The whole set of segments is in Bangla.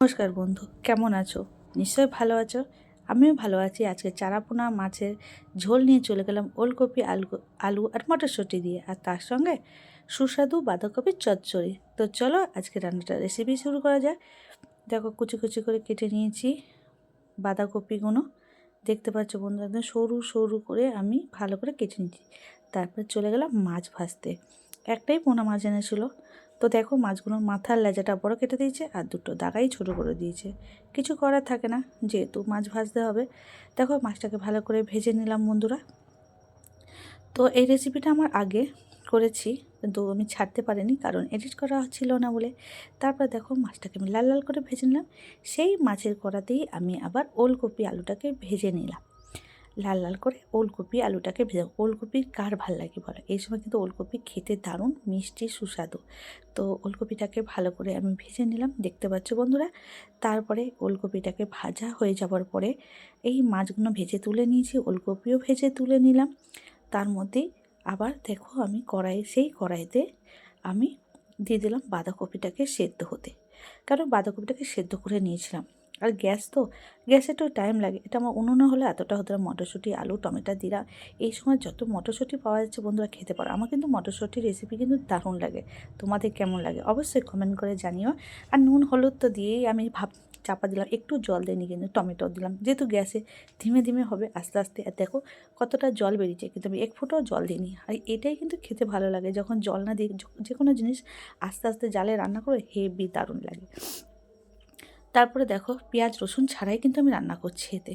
নমস্কার বন্ধু, কেমন আছো? নিশ্চয়ই ভালো আছো? আমিও ভালো আছি। আজকে চারাপোনা মাছের ঝোল নিয়ে চলে গেলাম ওলকপি আলু আলু আর মটরশুঁটি দিয়ে। আর তার সঙ্গে সুস্বাদু বাঁধাকপির চচ্চড়ি। তো চলো আজকে রান্নাটা রেসিপি শুরু করা যায় দেখো, কুচি কুচি করে কেটে নিয়েছি বাঁধাকপিগুলো। দেখতে পাচ্ছ বন্ধু একদম সরু সরু করে আমি ভালো করে কেটে নিয়েছি তারপরে চলে গেলাম মাছ ভাজতে। একটাই পোনা মাছ এনেছিলো। তো দেখো মাছগুলোর মাথার লেজাটা বড় কেটে দিয়েছে আর দুটো দাগাই ছোট করে দিয়েছে। কিছু করার থাকে না, যেহেতু মাছ ভাজতে হবে। দেখো মাছটাকে ভালো করে ভেজে নিলাম বন্ধুরা। তো এই রেসিপিটা আমার আগে করেছি, কিন্তু আমি ছাড়তে পারিনি কারণ এডিট করা ছিল না বলে। তারপর দেখো মাছটাকে আমি লাল লাল করে ভেজে নিলাম। সেই মাছের কড়াতেই আমি আবার ওলকপি আলুটাকে ভেজে নিলাম। লাল লাল করে ওলকপি আলুটাকে ভেজে ওলকপি কার ভালো লাগে বলো? এই সময় কিন্তু ওলকপি খেতে দারুণ, মিষ্টি, সুস্বাদু। তো ওলকপিটাকে ভালো করে আমি ভেজে নিলাম, দেখতে পাচ্ছ বন্ধুরা? তারপরে ওলকপিটাকে ভাজা হয়ে যাওয়ার পরে এই মাছগুলো ভেজে তুলে নিয়েছি, ওলকপিও ভেজে তুলে নিলাম। তার মধ্যেই আবার দেখো আমি কড়াই সেই কড়াইতে আমি দিয়ে দিলাম বাঁধাকপিটাকে সেদ্ধ হতে। কারণ বাঁধাকপিটাকে সেদ্ধ করে নিয়েছিলাম। আর গ্যাস তো গ্যাসে তো টাইম লাগে। এটা আমার উনুনে হলে এতটা হতো মটরশুঁটি, আলু, টমেটো দিরা এই সময় যত মটরশুঁটি পাওয়া যাচ্ছে বন্ধুরা, খেতে পারো। আমার কিন্তু মটরশুঁটির রেসিপি কিন্তু দারুণ লাগে। তোমাদের কেমন লাগে? অবশ্যই কমেন্ট করে জানিও। আর নুন, হলুদ তো দিয়েই আমি ভাব, চাপা দিলাম। একটু জল দিইনি কিন্তু, টমেটো দিলাম। যেহেতু গ্যাসে ধীমে ধীমে হবে, আস্তে আস্তে। আর দেখো কতটা জল বেরিয়েছে, কিন্তু আমি এক ফোঁটাও জল দিইনি। আর এটাই কিন্তু খেতে ভালো লাগে। যখন জল না দিই যে কোনো জিনিস আস্তে আস্তে জালে রান্না করে হেভি দারুণ লাগে। তারপরে দেখো পেঁয়াজ, রসুন ছাড়াই কিন্তু আমি রান্না করছি এতে।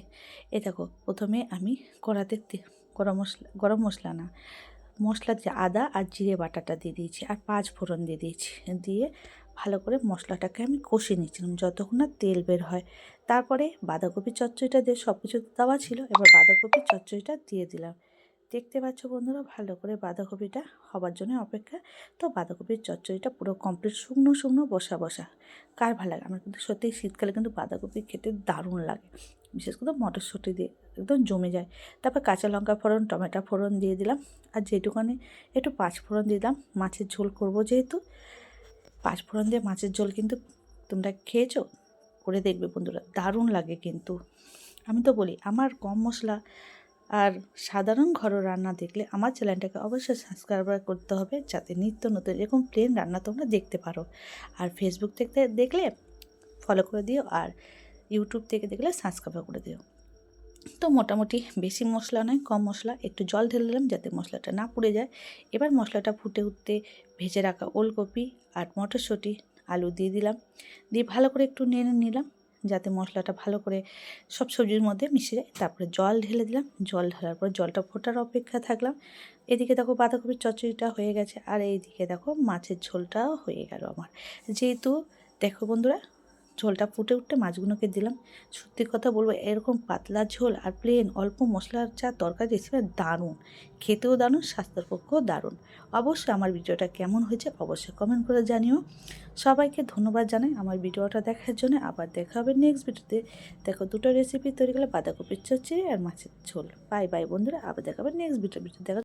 এ দেখো, প্রথমে আমি কড়াতে গরম মশলা গরম মশলা না, মশলা দিয়ে আদা আর জিরে বাটাটা দিয়ে দিয়েছি আর পাঁচ ফোড়ন দিয়ে দিয়েছি। দিয়ে ভালো করে মশলাটাকে আমি কষিয়ে নিচ্ছিলাম যতক্ষণ না তেল বের হয়। তারপরে বাঁধাকপি চচ্চড়িটা দিয়ে সব কিছু দেওয়া ছিল, এবার বাঁধাকপি চচ্চড়িটা দিয়ে দিলাম। দেখতে পাচ্ছ বন্ধুরা, ভালো করে বাঁধাকপিটা হবার জন্য অপেক্ষা। তো বাঁধাকপির চচ্চড়িটা পুরো কমপ্লিট শুকনো শুকনো বসা বসা। কার ভালো লাগে? আমার কিন্তু সত্যি শীতকালে কিন্তু বাঁধাকপি খেতে দারুণ লাগে। বিশেষ করে মটরশুঁটি দিয়ে একদম জমে যায়। তারপর কাঁচা লঙ্কা ফোড়ন, টমেটো ফোড়ন দিয়ে দিলাম। আর যেটুকানি একটু পাঁচ ফোড়ন দিলাম, মাছের ঝোল করব যেহেতু। পাঁচ ফোড়ন দিয়ে মাছের ঝোল কিন্তু তোমরা খেয়েছো? করে দেখবে বন্ধুরা, দারুণ লাগে কিন্তু। আমি তো বলি, আমার কম মশলা আর সাধারণ ঘরোয়া রান্না দেখলে আমার চ্যানেলটাকে অবশ্যই সাবস্ক্রাইব করতে হবে যাতে নিত্য নতুন এরকম প্লেন রান্না তোমরা দেখতে পারো। আর ফেসবুক থেকে দেখলে ফলো করে দিও আর ইউটিউব থেকে দেখলে সাবস্ক্রাইব করে দিও। তো মোটামুটি বেশি মশলা নয়, কম মশলা, একটু জল ঢেলে দিলাম যাতে মশলাটা না পুড়ে যায়। এবার মশলাটা ফুটে উঠতে ভেজে রাখা ওলকপি আর মটরশুঁটি, আলু দিয়ে দিলাম। দিয়ে ভালো করে একটু নেড়ে নিলাম। যাতে মশলাটা ভালো করে সব সবজির মধ্যে মিশে যায়। তারপরে জল ঢেলে দিলাম। জল ঢালার পর জলটা ফোটার অপেক্ষা থাকলাম। এদিকে দেখো বাঁধাকপির চচ্চড়িটা হয়ে গেছে। আর এইদিকে দেখো মাছের ঝোলটাও হয়ে গেল আমার। যেহেতু দেখো বন্ধুরা ঝোলটা ফুটে উঠতে মাছগুলোকে দিলাম। সত্যি কথা বলব, এরকম পাতলা ঝোল আর প্লেন অল্প মশলার চা তরকারি রেসিপি দারুণ। খেতেও দারুণ, স্বাস্থ্যের পক্ষেও দারুণ। অবশ্যই আমার ভিডিওটা কেমন হয়েছে অবশ্যই কমেন্ট করে জানিও। সবাইকে ধন্যবাদ জানাই আমার ভিডিওটা দেখার জন্য। আবার দেখা হবে নেক্সট ভিডিওতে। দেখো দুটো রেসিপি তৈরি করলে বাঁধাকপির চচ্চড়ি আর মাছের ঝোল। বাই বাই বন্ধুরা, আবার দেখা হবে নেক্সট ভিডিও ভিডিও দেখা